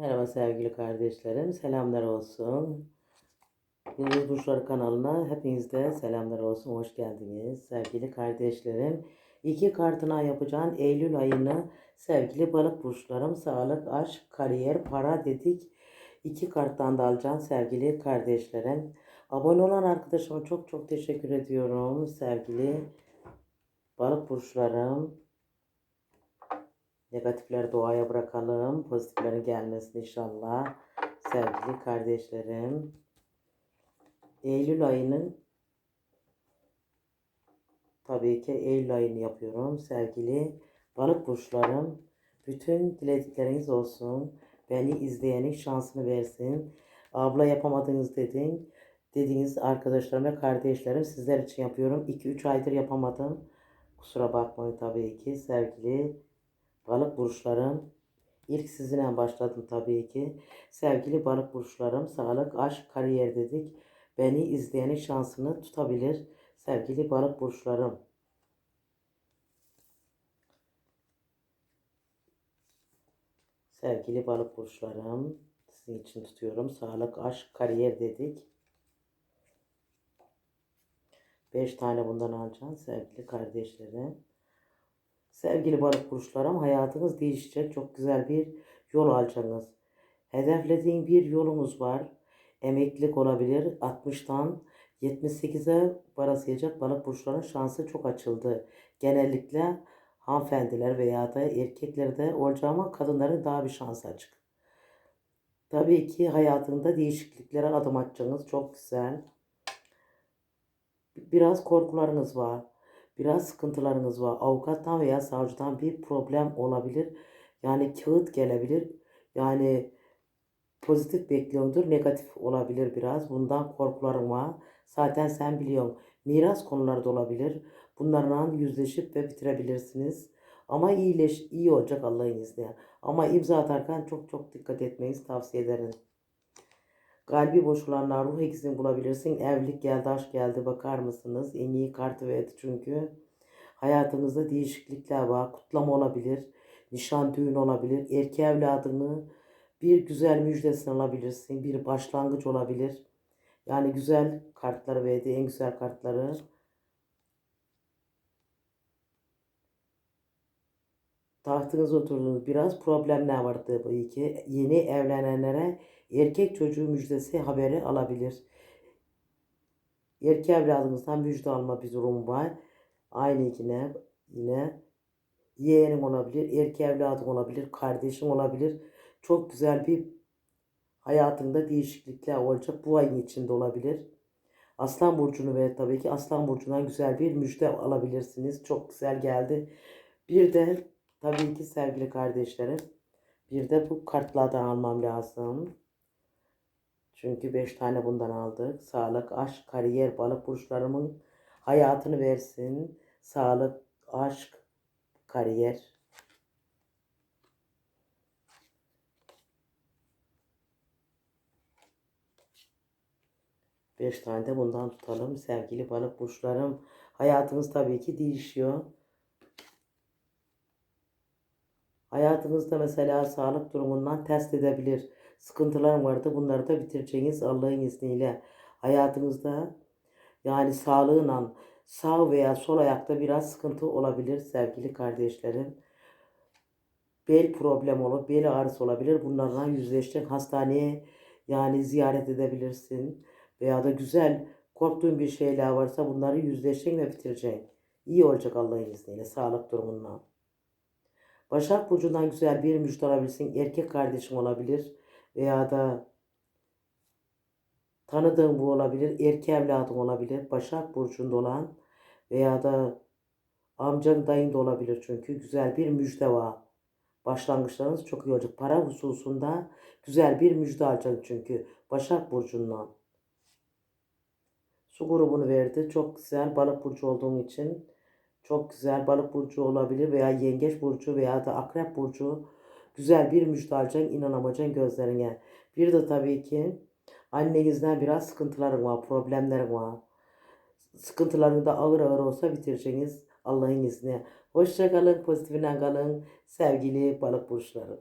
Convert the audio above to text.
Merhaba sevgili kardeşlerim, selamlar olsun. Yıldız Burçları kanalına hepinizde selamlar olsun, hoş geldiniz sevgili kardeşlerim. İki kartına yapacağım Eylül ayını sevgili balık burçlarım, sağlık, aşk, kariyer, para dedik. İki karttan da alacağım sevgili kardeşlerim. Abone olan arkadaşıma çok çok teşekkür ediyorum sevgili balık burçlarım. Negatifleri doğaya bırakalım. Pozitiflerin gelmesin inşallah. Sevgili kardeşlerim. Eylül ayının tabii ki Eylül ayını yapıyorum. Sevgili balık burçlarım. Bütün diledikleriniz olsun. Beni izleyenin şansını versin. Abla yapamadınız dedin. Dediğiniz arkadaşlarım ve kardeşlerim sizler için yapıyorum. 2-3 aydır yapamadım. Kusura bakmayın tabii ki sevgili Balık burçlarım. İlk sizinle başladım tabii ki. Sevgili balık burçlarım, sağlık, aşk, kariyer dedik. Beni izleyenin şansını tutabilir. Sevgili balık burçlarım. Sevgili balık burçlarım, sizin için tutuyorum. Sağlık, aşk, kariyer dedik. 5 tane bundan alacağım sevgili kardeşlerim. Sevgili balık burçlarım hayatınız değişecek. Çok güzel bir yol alacaksınız. Hedeflediğin bir yolunuz var. Emeklilik olabilir. 60'tan 78'e varasıyacak balık burçlarının şansı çok açıldı. Genellikle hanımefendiler veya da erkeklerde olacağı ama kadınların daha bir şansı açık. Tabii ki hayatında değişikliklere adım atacaksınız. Çok güzel. Biraz korkularınız var. Biraz sıkıntılarınız var. Avukattan veya savcıdan bir problem olabilir. Yani kağıt gelebilir. Yani pozitif bekliyordur. Negatif olabilir biraz. Bundan korkularım var. Zaten sen biliyorsun. Miras konuları da olabilir. Bunlarla yüzleşip ve bitirebilirsiniz. Ama iyileş, iyi olacak Allah'ın izniyle. Ama imza atarken çok çok dikkat etmenizi tavsiye ederim. Kalbi boş olanlar ruh ikizini bulabilirsin. Evlilik geldi, aşk geldi bakar mısınız? En iyi kartı verdi çünkü. Hayatınızda değişiklikler var. Kutlama olabilir. Nişan, düğün olabilir. Erkek evladını bir güzel müjdesini alabilirsin. Bir başlangıç olabilir. Yani güzel kartları verdi. En güzel kartları. Tahtınız oturdunuz. Biraz problemler vardı bu iki. Yeni evlenenlere erkek çocuğu müjdesi haberi alabilir. Erkek evladınızdan müjde alma bir durum var. Aynı yine yine yeğenin olabilir, erkek evladın olabilir, kardeşin olabilir. Çok güzel bir hayatında değişiklikler olacak. Bu ayın içinde olabilir. Aslan burcunu ve tabii ki Aslan burcundan güzel bir müjde alabilirsiniz. Çok güzel geldi. Bir de tabii ki sevgili kardeşlerim bir de bu kartlardan almam lazım. Çünkü 5 tane bundan aldık. Sağlık, aşk, kariyer, balık burçlarımın hayatını versin. Sağlık, aşk, kariyer. Beş tane de bundan tutalım. Sevgili balık burçlarım. Hayatımız tabii ki değişiyor. Hayatınızda mesela sağlık durumundan test edebilir. Sıkıntılar vardı. Bunları da bitireceğiniz Allah'ın izniyle. Hayatınızda yani sağlığıyla sağ veya sol ayakta biraz sıkıntı olabilir sevgili kardeşlerim. Bel problem olur, bel ağrısı olabilir. Bunlarla yüzleşecek hastaneye yani ziyaret edebilirsin. Veya da güzel korktuğun bir şeyler varsa bunları yüzleşeceksin ve bitireceksin. İyi olacak Allah'ın izniyle sağlık durumundan. Başak Burcu'ndan güzel bir müjde alabilirsin. Erkek kardeşin olabilir. Veya da tanıdığın bu olabilir. Erkek evladın olabilir. Başak Burcu'nda olan veya da amcan dayın da olabilir çünkü. Güzel bir müjde var. Başlangıçlarınız çok iyi olacak. Para hususunda güzel bir müjde alacaksın çünkü. Başak Burcu'ndan. Su grubunu verdi. Çok güzel balık burcu olduğun için çok güzel balık burcu olabilir veya yengeç burcu veya da akrep burcu güzel bir müjde alacaksın inanamayacaksın gözlerine. Bir de tabii ki annenizden biraz sıkıntıların var, problemlerin var. Sıkıntılarını da ağır ağır olsa bitireceğiniz Allah'ın izniyle. Hoşça kalın, pozitifine kalın sevgili balık burçları.